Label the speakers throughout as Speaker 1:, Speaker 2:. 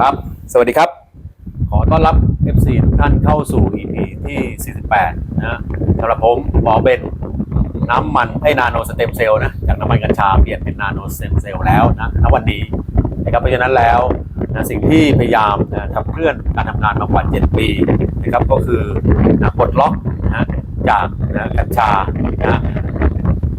Speaker 1: ครับ สวัสดีครับ ขอต้อนรับ FC ทุกท่านเข้าสู่ EP ที่ 48 นะสำหรับผมหมอเบนน้ำมันไอ้นาโนสเต็มเซลล์นะ จากน้ำมันกัญชาเปลี่ยนเป็นนาโนสเต็มเซลล์แล้วนะณวันนี้นะครับ เพราะฉะนั้นแล้วนะสิ่งที่พยายามนะขับเคลื่อนการทำงานมากว่า 7 ปีนะครับ ก็คือนะปลดล็อกนะจากนะกัญชานะ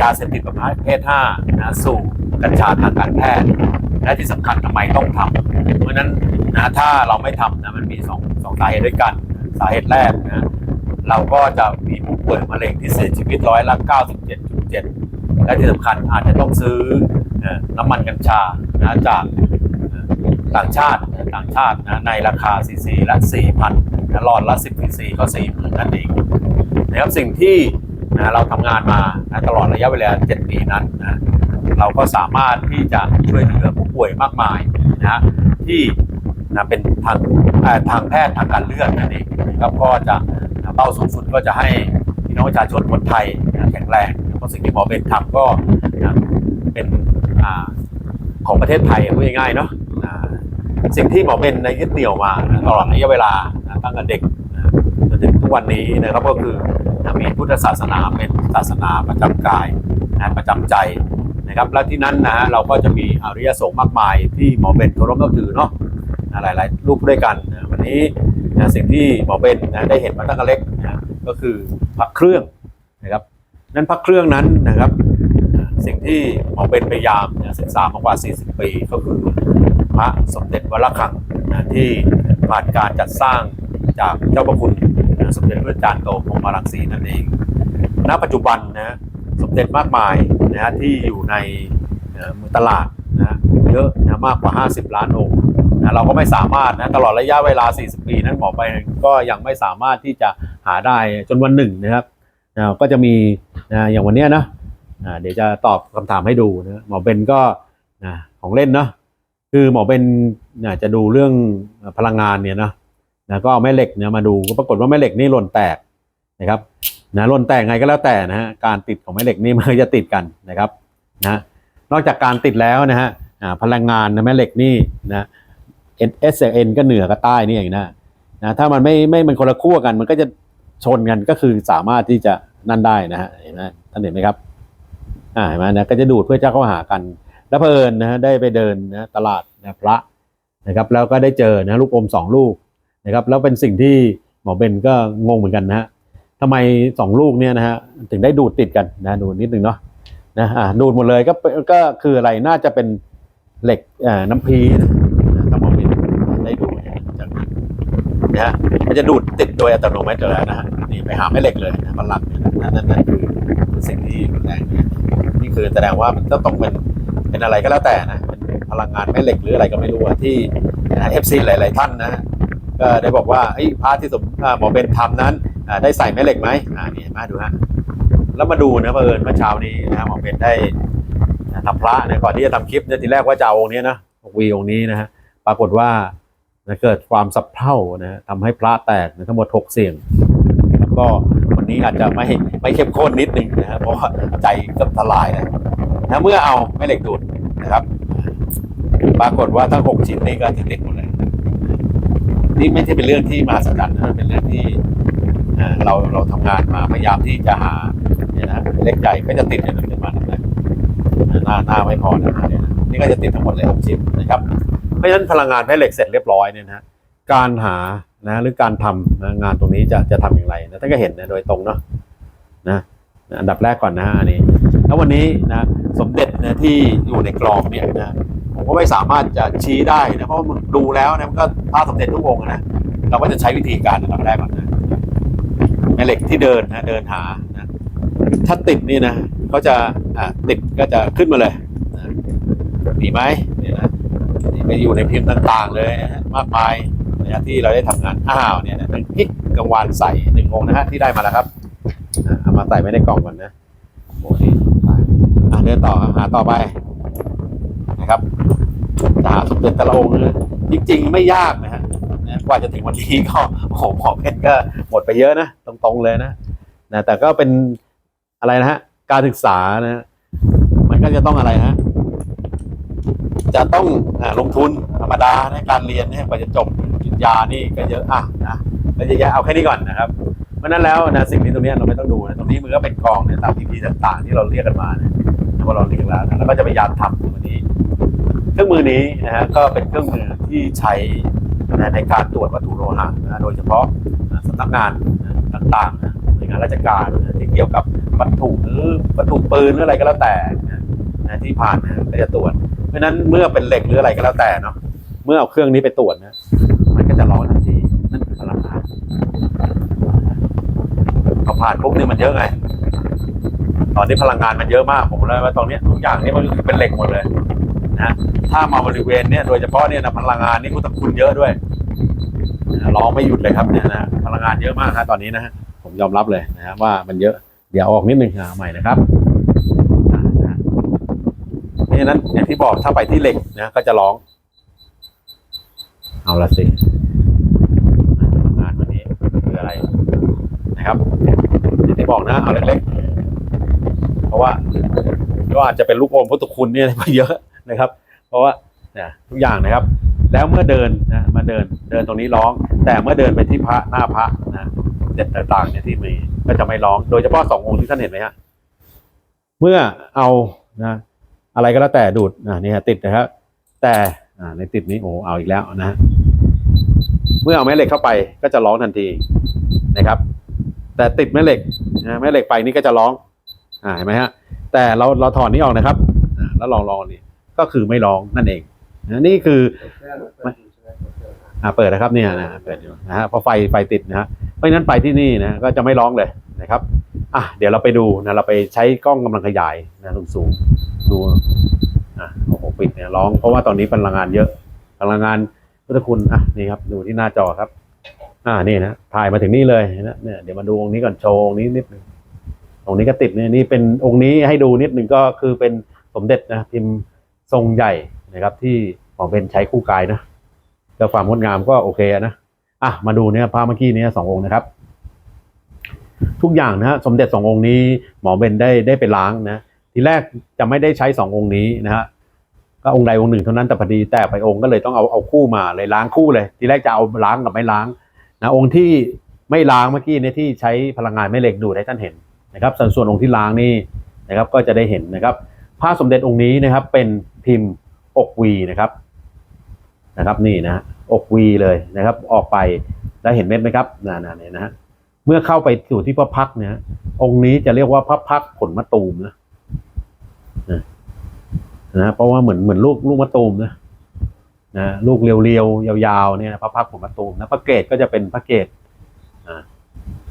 Speaker 1: ยาเสพติดประเภท5นะสู่กัญชาทางการแพทย์ และที่สำคัญทำไมต้องทำ เพราะฉะนั้นนะถ้าเราไม่ทำนะมันมีสองสองสาเหตุด้วยกัน สาเหตุแรกนะเราก็จะมีผู้ป่วยมะเร็งที่เสียชีวิตร้อยละ97.7 และที่สำคัญอาจจะต้องซื้อน้ำมันกัญชานะจากต่างชาติต่างชาตินะในราคาซีซีละ 4,000นะหลอดละ 10ซีซีก็ 4,000นั่นเองนะครับสิ่งที่นะเราทำงานมานะตลอดระยะเวลา 7 ปีนั้นนะเราก็สามารถที่จะช่วยเหลือผู้ป่วยมากมายนะ ที่นะเป็นทางทางแพทย์ทางการเลือดนั่นเองครับก็จะเป้าสูงสุดก็จะให้พี่น้องประชาชนคนไทยแข็งแรงเพราะสิ่งที่หมอเบนทำก็นะเป็นอของประเทศไทยพูดง่ายๆเนาะสิ่งที่หมอเบนได้ยึดเหนี่ยวมานะตลอดระยะเวลานะตั้งแต่เด็กนะจนถึงทุกวันนี้นะครับก็คือนะมีพุทธศาสนาเป็นศาสนาประจำกายนะประจำใจ นะครับแล้วที่นั้นนะฮะเราก็จะมีอริยสงฆ์มากมายที่หมอเบนเคารพนับถือเนาะหลายๆรูปด้วยกันนะวันนี้นะสิ่งที่หมอเบนนะได้เห็นมาตั้งแต่เล็กนะก็คือพระเครื่องนะครับนั้นพระเครื่องนั้นนะครับสิ่งที่หมอเบนพยายามศึกษามากว่า 40 ปีก็คือพระสมเด็จวระฆังนะที่ผ่านการจัดสร้างจากเจ้าพระคุณนะสมเด็จพระจารย์โตพรหมรังสีนั่นเอง ณ ปัจจุบันนะสมเด็จมากมาย นะฮะที่อยู่ในเอ่อตลาดนะเยอะนะมากกว่า 50 ล้านองค์นะเราก็ไม่สามารถนะตลอดระยะเวลา 40 ปีนั้นหมอไปก็ยังไม่สามารถที่จะหาได้จนวันหนึ่งนะครับนะก็จะมีนะอย่างวันเนี้ยนะอ่าเดี๋ยวจะตอบคำถามให้ดูนะหมอเบนก็นะของเล่นเนาะคือหมอเบนนะจะดูเรื่องพลังงานเนี่ยนะนะก็เอาแม่เหล็กเนี่ยมาดูก็ปรากฏว่าแม่เหล็กนี่หล่นแตก นะครับนะหล่นแตกไงก็แล้วแต่นะฮะการติดของแม่เหล็กนี่มันจะติดกันนะครับนะนอกจากการติดแล้วนะฮะพลังงานนะแม่เหล็กนี่นะ S N ก็เหนือกับใต้นี่เองนะนะถ้ามันไม่ไม่มันคนละขั้วกัน มันก็จะชนกันก็คือสามารถที่จะนั่นได้นะฮะเห็นไหมท่านเห็นไหมครับอ่าเห็นไหมนะก็จะดูดเพื่อจะเข้าหากัน แล้วเพลินนะฮะได้ไปเดินนะตลาดนะพระนะครับ แล้วก็ได้เจอนะลูกอมสองลูกนะครับ แล้วเป็นสิ่งที่หมอเบนก็งงเหมือนกันนะฮะ ทำไมสองลูกเนี่ยนะฮะถึงได้ดูดติดกันนะดูนิดนึงเนาะนะอ่าดูดหมดเลยก็เป็นก็คืออะไรน่าจะเป็นเหล็กอ่าน้ำพีนะถ้ามองเป็นได้ดูเนี่ยจากนะฮะมันจะดูดติดโดยอัตโนมัติอยู่แล้วนะฮะนี่ไปหาแม่เหล็กเลยนะมันหลักนี่ยนะนั่นนั่นคือสิ่งที่รุนแรงนี่นี่คือแสดงว่ามันต้องต้องเป็นเป็นอะไรก็แล้วแต่นะเป็นพลังงานแม่เหล็กหรืออะไรก็ไม่รู้ที่เอฟซีหลาย ๆ ท่านนะฮะก็ได้บอกว่าไอ้พระที่สมหมอเบนทำนั้น ได้ใส่แม่เหล็กไหมอ่านี่มาดูฮะแล้วมาดูนะเผอิญเมื่อเช้านี้นะหมอเป็นได้ทำพระเนี่ยก่อนที่จะทำคลิปเนี่ยทีแรกว่าจะเอาองค์นี้นะวีองค์นี้นะฮะปรากฏว่าเกิดความสับเพร่านะฮะทำให้พระแตกนะทั้งหมดหกเสียง แล้วก็วันนี้อาจจะไม่ไม่เข้มข้นนิดนึงนะฮะเพราะว่าใจกือบทลายเลยนะเมื่อเอาแม่เหล็กดูดนะครับ ปรากฏว่าทั้งหกชิ้นนี้ก็จะติดหมดเลยนี่ไม่ใช่เป็นเรื่องที่มาสัจจนะมันเป็นเรื่องที่ เราเราทำงานมาพยายามที่จะหาเนี่ยนะเล็กใหญ่ก็จะติดเนี่ยเป็นมันะหน้าหน้าไม่พอนะเนี่ยนี่ก็จะติดทั้งหมดเลยหกชิ้นนะครับเพราะฉะนั้นพลังงานแม่เหล็กเสร็จเรียบร้อยเนี่ยนะการหานะหรือการทำนะงานตรงนี้จะจะทำอย่างไรนะท่านก็เห็นนะโดยตรงเนาะนะอันดับแรกก่อนนะอันนี้แล้ววันนี้นะสมเด็จนะที่อยู่ในกรอบเนี่ยนะผมก็ไม่สามารถจะชี้ได้นะเพราะมันดูแล้วนะมันก็พระสมเด็จทุกองนะเราก็จะใช้วิธีการอันดับแรกก่อนนะ ม่เหล็กที่เดินนะเดินหานะถ้าติดนี่นะเขาจะอ่าติดก็จะขึ้นมาเลยนะมีไหมเนี่ยนะนี่ไปอยู่ในพิมพ์ต่างๆ เลยนะฮะมากมายนะที่เราได้ทำงานอ้าวเนี่ยนะเป็นพริกกังวานใส่หนึ่งองนะฮะที่ได้มาแล้วครับเอามาใส่ไว้ในกล่องก่อนนะโอ้นี่อะเดินต่อหาต่อไปนะครับจะหาสมเด็จต่ละองค์นะจริง ๆ ไม่ยากนะฮะ นะกว่าจะถึงวันนี้ก็โอ้โหหมอเพชรก็หมดไปเยอะนะตรงๆเลยนะนะแต่ก็เป็นอะไรนะฮะการศึกษานะมันก็จะต้องอะไรนะฮะจะต้องอลงทุนธรรมดาในการเรียนเนี่ยกว่าจะจบปริญญานี่ก็เยอะอะนะแล้วเยอะแยะเอาแค่นี้ก่อนนะครับเพราะนั้นแล้วนะสิ่งนี้ตรงนี้เราไม่ต้องดูนะตรงนี้มันก็เป็นกองเนี่ยตามทีพีต่างๆ ที่เราเรียกกันมานะพอเราเรียกแล้วนะแล้วก็จะพยายามทำวันนี้ เครื่องมือนี้นะฮะก็เป็นเครื่องมือที่ใช้ ในการตรวจวัตถุโลหะนะโดยเฉพาะสำนักงานนะต่างๆหน่วยงานราชการนะที่เกี่ยวกับวัตถุหรือวัตถุปืนหรืออะไรก็แล้วแต่นะนะที่ผ่านนะก็จะตรวจ เพราะนั้นเมื่อเป็นเหล็กหรืออะไรก็แล้วแต่เนาะเมื่อเอาเครื่องนี้ไปตรวจนะมันก็จะร้อนทันทีนั่นคือพลังงานพอผ่านปุ๊บนี่มันเยอะไงตอนนี้พลังงานมันเยอะมากผมเลยว่าตรงเนี้ทุกอย่างนี่มันเป็นเหล็กหมดเลยนะ ถ้ามาบริเวณเนี้ยโดยเฉพาะเนี่ยนะพลังงานนี่พุทธคุณเยอะด้วยร้องไม่หยุดเลยครับเนี่ยนะพลังงานเยอะมากครับตอนนี้นะฮะผมยอมรับเลยนะฮะว่ามันเยอะเดี๋ยวออกนิดนึงอ่าใหม่นะครับนะเพราะฉะนั้นอย่างที่บอกถ้าไปที่เหล็กนะก็จะร้อง เอาละสิงานวันนี้คืออะไรนะครับอย่างที่บอกนะเอาเล็กๆเพราะว่าก็อาจจะเป็นลูกอมพุทธคุณเนี่ยก็เยอะนะครับ เพราะว่าเนี่ยทุกอย่างนะครับ แล้วเมื่อเดินนะมาเดินเดินตรงนี้ร้อง แต่เมื่อเดินไปที่พระหน้าพระนะเด็ดต่างๆเนี่ยที่มีก็จะไม่ร้อง โดยเฉพาะสององค์ที่ท่านเห็นไหมฮะเมื่อเอานะอะไรก็แล้วแต่ดูดอ่านี่ฮะติดนะครับ แต่อ่าในติดนี้โอ้เอาอีกแล้วนะฮะเมื่อเอาแม่เหล็กเข้าไปก็จะร้องทันทีนะครับ แต่ติดแม่เหล็กนะแม่เหล็กไปนี่ก็จะร้องอ่าเห็นไหมฮะแต่เราเราถอนนี้ออกนะครับอ่าแล้วลองลองนี่ ก็คือไม่ร้องนั่นเองนี่คืออ่าเปิดนะครับเนี่ยนะเปิดอยู่นะฮะพราะไฟไฟติดนะฮะเพราะนั้นไปที่นี่นะก็จะไม่ร้องเลยนะครับอะเดี๋ยวเราไปดูนะเราไปใช้กล้องกำลังขยายนะสูงสูงๆดูอะโอ้โหปิดเนี่ยร้องเพราะว่าตอนนี้พลังงานเยอะพลังงานพุทธคุณอะนี่ครับดูที่หน้าจอครับ อ่านี่นะถ่ายมาถึงนี่เลยนะเนี่ยเดี๋ยวมาดูองค์นี้ก่อนโชว์องค์นี้นิดนึงองค์นี้ก็ติดเนี่ยนี่เป็นองค์นี้ให้ดูนิดนึงก็คือเป็นสมเด็จนะพิมพ์ ทรงใหญ่นะครับ ที่หมอเป็นใช้คู่กายนะแต่ความงดงามก็โอเคนะอะมาดูเนี่ยพระเมื่อกี้เนี้สององค์นะครับ ทุกอย่างนะฮะสมเด็จสององค์นี้ หมอเบนได้ได้ไปล้างนะทีแรกจะไม่ได้ใช้สององค์นี้นะฮะก็องค์ใดองค์หนึ่งเท่านั้นแต่พอดีแต่ไปองค์ก็เลยต้องเอาเอาคู่มาเลยล้างคู่เลย ทีแรกจะเอาล้างกับไม่ล้างนะองค์ที่ไม่ล้างเมื่อกี้เนี่ยที่ใช้พลังงานแม่เหล็กดูดให้ท่านเห็นนะครับส่วนส่วนองค์ที่ล้างนี่นะครับก็จะได้เห็นนะครับพระสมเด็จองค์นี้นะครับเป็น พิมพ์อกวีนะครับนะครับนี่นะอกวีเลยนะครับ ออกไปแล้วเห็นเม็ดไหมครับนั่นๆเนี่ยนะฮะเมื่อเข้าไปสู่ที่พระพักเนี่ยองค์นี้จะเรียกว่าพระพักผลมะตูมนะนะเพราะว่าเหมือนเหมือนลูกลูกมะตูมนะนะลูกเรียวๆยาวๆเนี่ยพระพักผลมะตูมนะพระเกศก็จะเป็นพระเกศ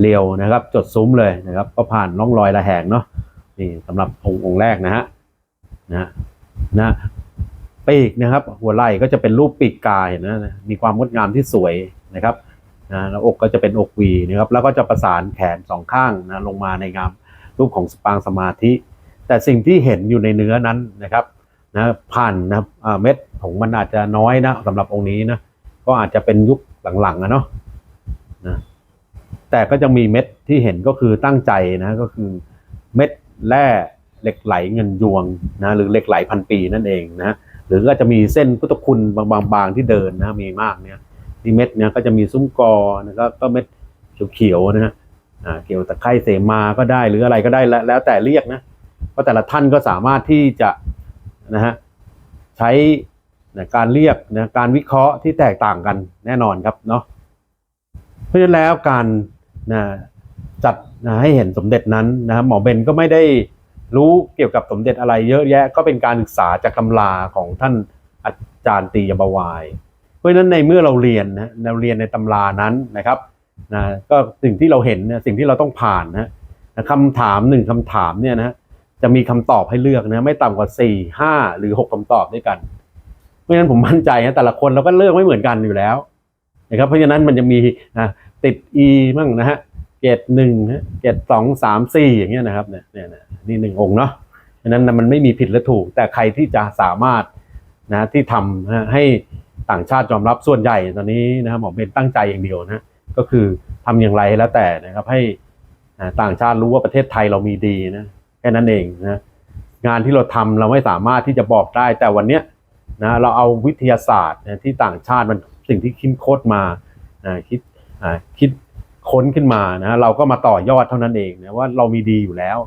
Speaker 1: เรียวนะครับ จดซุ้มเลยนะครับ ก็ผ่านร่องรอยระแหงเนาะนี่สำหรับองค์องค์แรกนะฮะนะ นะปีกนะครับ หัวไหล่ก็จะเป็นรูปปีกกายนะมีความงดงามที่สวยนะครับนะแล้วอกก็จะเป็นอกวีนะครับ แล้วก็จะประสานแขนสองข้างนะลงมาในงามรูปของสปางสมาธิ แต่สิ่งที่เห็นอยู่ในเนื้อนั้นนะครับนะผ่านนะเม็ดของมันอาจจะน้อยนะสำหรับองค์นี้นะก็อาจจะเป็นยุคหลังๆนะเนาะนะแต่ก็จะมีเม็ดที่เห็นก็คือตั้งใจนะก็คือเม็ดแร่ เหล็กไหลเงินยวงนะหรือเหล็กไหลพันปีนั่นเองนะหรือก็จะมีเส้นพุทธคุณบางๆที่เดินนะมีมากเนี่ยที่เม็ดเนี่ยก็จะมีซุ้มกอนะครับก็เม็ดเขียวๆนะฮะอ่าเกี่ยวตะไคร้เสมาก็ได้หรืออะไรก็ได้แล้วแล้วแต่เรียกนะเพราะแต่ละท่านก็สามารถที่จะนะฮะใช้นะการเรียกนะการวิเคราะห์ที่แตกต่างกันแน่นอนครับเนาะเพราะฉะนั้นแล้วการนะจัดนะให้เห็นสมเด็จนั้นนะหมอเบนก็ไม่ได้ รู้เกี่ยวกับสมเด็จอะไรเยอะแยะ ก็เป็นการศึกษาจากตำราของท่านอาจารย์ตียบวาย เพราะฉะนั้นในเมื่อเราเรียนนะเราเรียนในตำรานั้นนะครับนะก็สิ่งที่เราเห็นนี่ยสิ่งที่เราต้องผ่านนะคำถามหนึ่งคำถามเนี่ยนะจะมีคำตอบให้เลือกนะไม่ต่ำกว่าสี่ห้าหรือหกคำตอบด้วยกัน เพราะฉะนั้นผมมั่นใจนะแต่ละคนเราก็เลือกไม่เหมือนกันอยู่แล้วนะครับเพราะฉะนั้นมันจะมีนะติด e มั่งนะฮะ เกตหนึ่งเกตสองสามสี่อย่างเงี้ยนะครับเนี่ยเนี่ยนี่หนึ่งองค์เนาะฉะนั้นมันไม่มีผิดและถูก แต่ใครที่จะสามารถนะที่ทำให้ต่างชาติยอมรับส่วนใหญ่ตอนนี้นะครับหมอเบนตั้งใจอย่างเดียวนะก็คือทำอย่างไรแล้วแต่นะครับให้ต่างชาติรู้ว่าประเทศไทยเรามีดีนะแค่นั้นเองนะงานที่เราทำเราไม่สามารถที่จะบอกได้ แต่วันเนี้ยนะเราเอาวิทยาศาสตร์นะที่ต่างชาติมันสิ่งที่คิดโคตรมานะคิดคิด ค้นขึ้นมานะเราก็มาต่อยอดเท่านั้นเองนะว่าเรามีดีอยู่แล้ว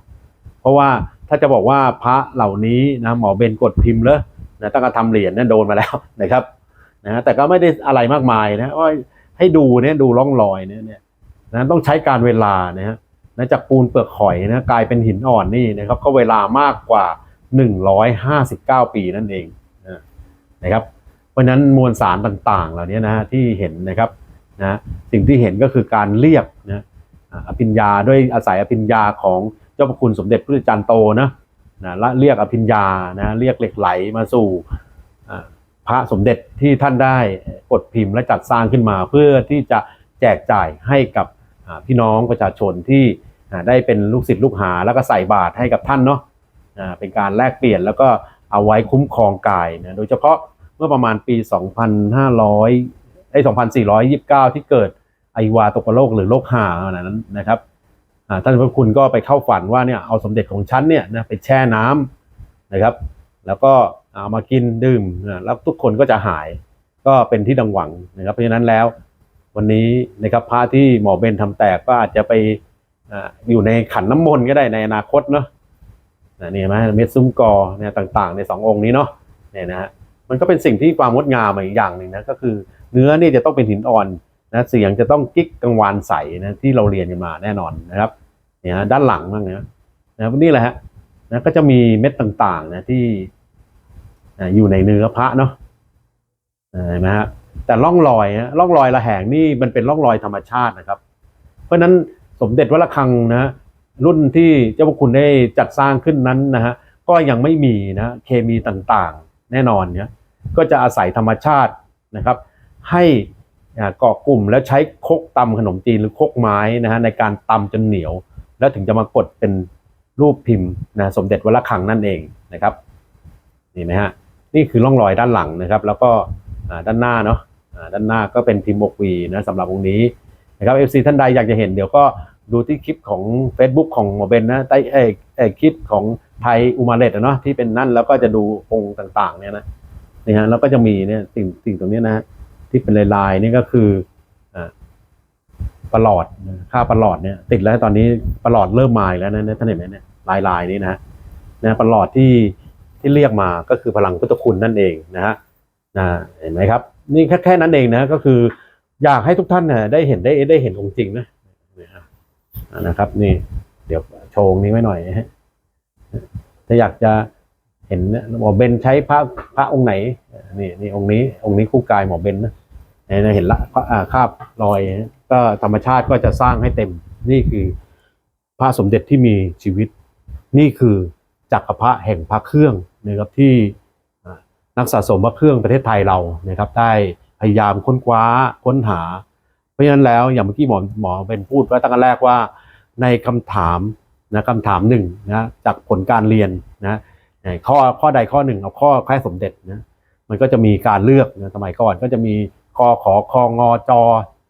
Speaker 1: เพราะว่าถ้าจะบอกว่าพระเหล่านี้นะหมอเบนกดพิมพ์เลยนะตั้งแต่ทำเหรียญเนี่ยโดนมาแล้วนะครับนะแต่ก็ไม่ได้อะไรมากมายนะว่าให้ดูเนี่ยดูร่องรอยเนี่ยนะต้องใช้การเวลานะฮะนะจากปูนเปลือกหอยนะกลายเป็นหินอ่อนนี่นะครับ ก็เวลามากกว่า 159 ปีนั่นเองนะครับ เพราะนั้นมวลสารต่างๆ เหล่านี้นะที่เห็นนะครับ นะสิ่งที่เห็นก็คือการเรียกนะอภิญญาด้วยอาศัยอภิญญาของเจ้าพระคุณสมเด็จพระจันทร์โตนะนะและเรียกอภิญญานะเรียกเหล็กไหลมาสู่พระสมเด็จที่ท่านได้กดพิมพ์และจัดสร้างขึ้นมาเพื่อที่จะแจกจ่ายให้กับพี่น้องประชาชนที่ได้เป็นลูกศิษย์ลูกหาแล้วก็ใส่บาตรให้กับท่านเนาะเป็นการแลกเปลี่ยนแล้วก็เอาไว้คุ้มครองกายนะโดยเฉพาะเมื่อประมาณปี 2,500 ไอ้2,429 ที่เกิดไอวาตกโลกหรือโรคหาอันนั้นนะครับอ่าท่านพระคุณก็ไปเข้าฝันว่าเนี่ยเอาสมเด็จของฉันเนี่ยนะไปแช่น้ำนะครับ แล้วก็เอามากินดื่มแล้วทุกคนก็จะหายก็เป็นที่ดังหวังนะครับเพราะฉะนั้นแล้ววันนี้นะครับพระที่หมอเบนทำแตกก็อาจจะไปออยู่ในขันน้ำมนต์ก็ได้ในอนาคตเนาะนะนี่เห็นไหมเม็ดซุ้มกอเนี่ยต่างๆ ในสององค์นี้เนาะเนี่ยนะฮะมันก็เป็นสิ่งที่ความงดงามอีกอย่างหนึ่งนะก็คือ เนื้อนี่จะต้องเป็นหินอ่อนนะเสียงจะต้องกิ๊กกังวานใสนะที่เราเรียนกันมาแน่นอนนะครับเนี่ยด้านหลังบ้างนะนะนี่แหละฮะนะก็จะมีเม็ดต่างๆนะที่อ่าอยู่ในเนื้อพระเนาะเห็นไหมฮะแต่ร่องรอยนะร่องรอยระแหงนี่มันเป็นร่องรอยธรรมชาตินะครับ เพราะฉะนั้นสมเด็จวัดระฆังนะรุ่นที่เจ้าพระคุณได้จัดสร้างขึ้นนั้นนะฮะก็ยังไม่มีนะเคมีต่างๆ แน่นอนเนี่ยก็จะอาศัยธรรมชาตินะครับ ให้อ่าเกาะกลุ่มแล้วใช้คกตำขนมจีนหรือคกไม้นะฮะในการตำจนเหนียว แล้วถึงจะมากดเป็นรูปพิมพ์นะสมเด็จวัดระฆังนั่นเองนะครับนี่นะฮะนี่คือร่องรอยด้านหลังนะครับ แล้วก็ด้านหน้าเนาะด้านหน้าก็เป็นพิมพ์บกวีนะสำหรับองค์นี้นะครับ FC ท่านใดอยากจะเห็นเดี๋ยวก็ดูที่คลิปของ Facebook ของหมอเบนนะใต้เอ้ยเอคลิปของไทยอุมาเลตอะเนาะที่เป็นนั่นแล้วก็จะดูองค์ต่าง ๆ เนี่ยนะนี่ฮะแล้วก็จะมีเนี่ยสิ่งสิ่งตรงนี้นะฮะ ที่เป็นลายๆนี่ก็คืออประหลอดค่าประหลอดเนี่ยติดแล้วตอนนี้ประหลอดเริ่มมาแล้วนะท่านเห็นไหมเนี่ยลายลายๆนี้นะนะประหลอดที่ที่เรียกมาก็คือพลังพุทธคุณนั่นเองนะฮะนะเห็นไหมครับ นี่แค่แค่นั้นเองนะก็คืออยากให้ทุกท่านเนี่ยได้เห็นได้ได้เห็นองค์จริงนะนะครับ นี่เดี๋ยวโชว์องนี้ไว้หน่อยนะฮะถ้าอยากจะเห็นหมอเบนใช้พระพระองค์ไหนนี่นี่องค์นี้องค์นี้คู่กายหมอเบนนะ เนี่ยเห็นละอ่าคาบรอยก็ธรรมชาติก็จะสร้างให้เต็ม นี่คือพระสมเด็จที่มีชีวิต นี่คือจักรพรรดิแห่งพระเครื่องนะครับที่นักสะสมพระเครื่องประเทศไทยเรานะครับ ได้พยายามค้นคว้าค้นหา เพราะฉะนั้นแล้วอย่างเมื่อกี้หมอหมอเป็นพูดไว้ตั้งแต่แรกว่าในคำถามนะคำถามหนึ่งนะจากผลการเรียนนะข้อข้อใดข้อหนึ่งเอาข้อแค่สมเด็จนะมันก็จะมีการเลือกนะสมัยก่อนก็จะมี กอขอคองอจอ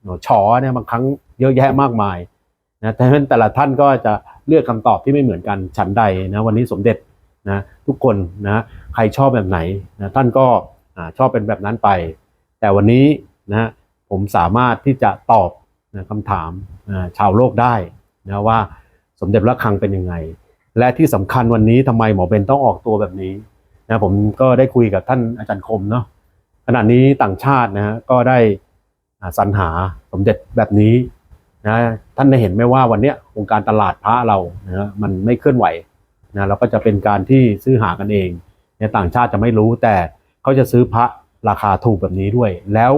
Speaker 1: หนอชอเนี่ยบางครั้งเยอะแยะมากมายนะแต่แต่ละท่านก็จะเลือกคำตอบที่ไม่เหมือนกันฉันใดนะวันนี้สมเด็จนะทุกคนนะใครชอบแบบไหนนะท่านก็ชอบเป็นแบบนั้นไป แต่วันนี้นะผมสามารถที่จะตอบนะคำถามอ่าชาวโลกได้นะว่าสมเด็จพระคังเป็นยังไง และที่สำคัญวันนี้ทำไมหมอเบนต้องออกตัวแบบนี้นะผมก็ได้คุยกับท่านอาจารย์คมเนาะ ขณะนี้ต่างชาตินะฮะก็ได้สรรหาสมเด็จแบบนี้นะท่านได้เห็นไหมว่าวันนี้ยวงการตลาดพระเรานะฮะมันไม่เคลื่อนไหวนะเราก็จะเป็นการที่ซื้อหากันเองเนี่ยต่างชาติจะไม่รู้แต่เขาจะซื้อพระราคาถูกแบบนี้ด้วย แล้ว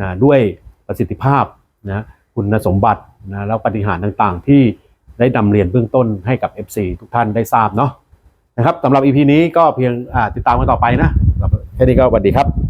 Speaker 1: นะด้วยประสิทธิภาพนะคุณสมบัตินะแล้วปฏิหารต่างๆ ที่ได้นำเรียนเบื้องต้นให้กับ FC ทุกท่านได้ทราบเนาะนะครับสำหรับ EP นี้ก็เพียงติดตามกันต่อไปนะแค่นี้ก็สวัสดีครับ